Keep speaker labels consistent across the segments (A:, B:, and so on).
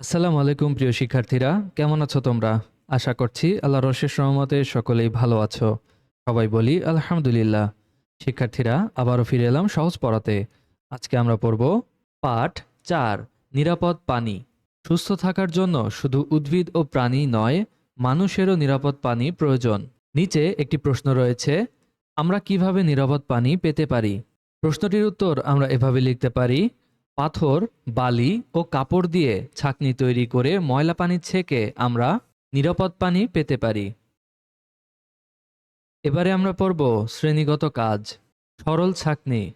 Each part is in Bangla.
A: আসসালামু আলাইকুম, প্রিয় শিক্ষার্থীরা। কেমন আছো তোমরা? আশা করছি আল্লাহর রশেষ রহমতে সকলেই ভালো আছো। সবাই বলি, আলহামদুলিল্লাহ। শিক্ষার্থীরা, আবারও ফিরে এলাম সহজ পড়াতে। আজকে আমরা পড়ব পাঠ চার, নিরাপদ পানি। সুস্থ থাকার জন্য শুধু উদ্ভিদ ও প্রাণী নয়, মানুষেরও নিরাপদ পানি প্রয়োজন। নিচে একটি প্রশ্ন রয়েছে, আমরা কীভাবে নিরাপদ পানি পেতে পারি? প্রশ্নটির উত্তর আমরা এভাবে লিখতে পারি পাথর, বালি ও কাপড় দিয়ে ছাকনি তৈরি করে ময়লা পানি ছেঁকে আমরা নিরাপদ পানি পেতে পারি। এবারে আমরা পড়ব শ্রেণীগত কাজ। সরল ছাকনি।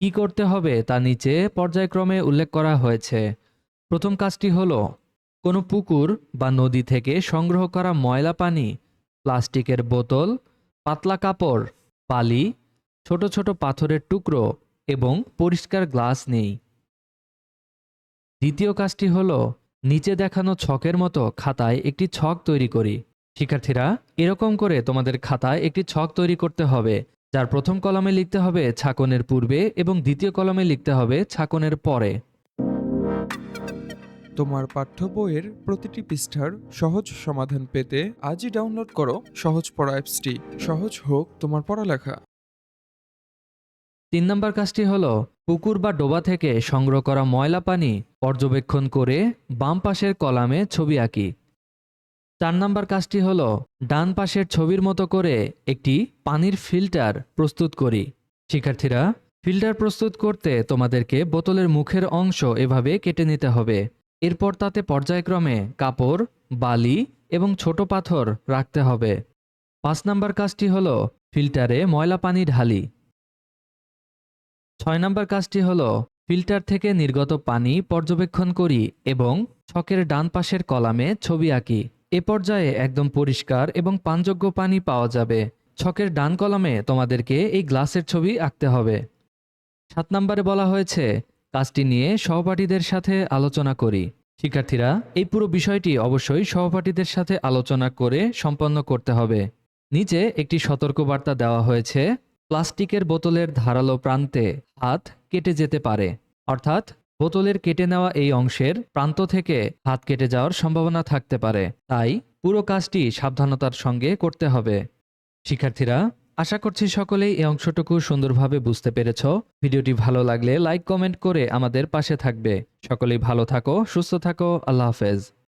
A: কি করতে হবে তা নিচে পর্যায়ক্রমে উল্লেখ করা হয়েছে। প্রথম কাজটি হল, কোনো পুকুর বা নদী থেকে সংগ্রহ করা ময়লা পানি, প্লাস্টিকের বোতল, পাতলা কাপড়, বালি, ছোট ছোট পাথরের টুকরো এবং পরিষ্কার গ্লাস নেই। দ্বিতীয় কাজটি হলো নিচে দেখানো ছকের মতো খাতায় একটি ছক তৈরি করি। শিক্ষার্থীরা, এরকম করে তোমাদের খাতায় একটি ছক তৈরি করতে হবে, যার প্রথম কলমে লিখতে হবে ছাকনের পূর্বে এবং দ্বিতীয় কলমে লিখতে হবে ছাকনের পরে।
B: তোমার পাঠ্য বইয়ের প্রতিটি পৃষ্ঠার সহজ সমাধান পেতে আজই ডাউনলোড করো সহজ পড়া অ্যাপসটি। সহজ হোক তোমার পড়ালেখা।
A: তিন নম্বর কাজটি হলো পুকুর বা ডোবা থেকে সংগ্রহ করা ময়লা পানি পর্যবেক্ষণ করে বাম পাশের কলামে ছবি আঁকি। চার নম্বর কাজটি হল ডান পাশের ছবির মতো করে একটি পানির ফিল্টার প্রস্তুত করি। শিক্ষার্থীরা, ফিল্টার প্রস্তুত করতে তোমাদেরকে বোতলের মুখের অংশ এভাবে কেটে নিতে হবে। এরপর তাতে পর্যায়ক্রমে কাপড়, বালি এবং ছোট পাথর রাখতে হবে। পাঁচ নম্বর কাজটি হলো ফিল্টারে ময়লা পানি ঢালি। ছয় নম্বর কাজটি হলো ফিল্টার থেকে নির্গত পানি পর্যবেক্ষণ করি এবং ছকের ডান পাশের কলামে ছবি আঁকি। এ পর্যায়ে একদম পরিষ্কার এবং পানযোগ্য পানি পাওয়া যাবে। ছকের ডান কলামে তোমাদেরকে এই গ্লাসের ছবি আঁকতে হবে। সাত নম্বরে বলা হয়েছে, কাজটি নিয়ে সহপাঠীদের সাথে আলোচনা করি। শিক্ষার্থীরা, এই পুরো বিষয়টি অবশ্যই সহপাঠীদের সাথে আলোচনা করে সম্পন্ন করতে হবে। নিচে একটি সতর্কবার্তা দেওয়া হয়েছে প্লাস্টিকের বোতলের ধারালো প্রান্তে হাত কেটে যেতে পারে। অর্থাৎ, বোতলের কেটে নেওয়া এই অংশের প্রান্ত থেকে হাত কেটে যাওয়ার সম্ভাবনা থাকতে পারে। তাই পুরো কাজটি সাবধানতার সঙ্গে করতে হবে। শিক্ষার্থীরা, আশা করছি সকলেই এই অংশটুকু সুন্দরভাবে বুঝতে পেরেছ। ভিডিওটি ভালো লাগলে লাইক, কমেন্ট করে আমাদের পাশে থাকবে। সকলেই ভালো থাকো, সুস্থ থাকো, আল্লাহ হাফেজ।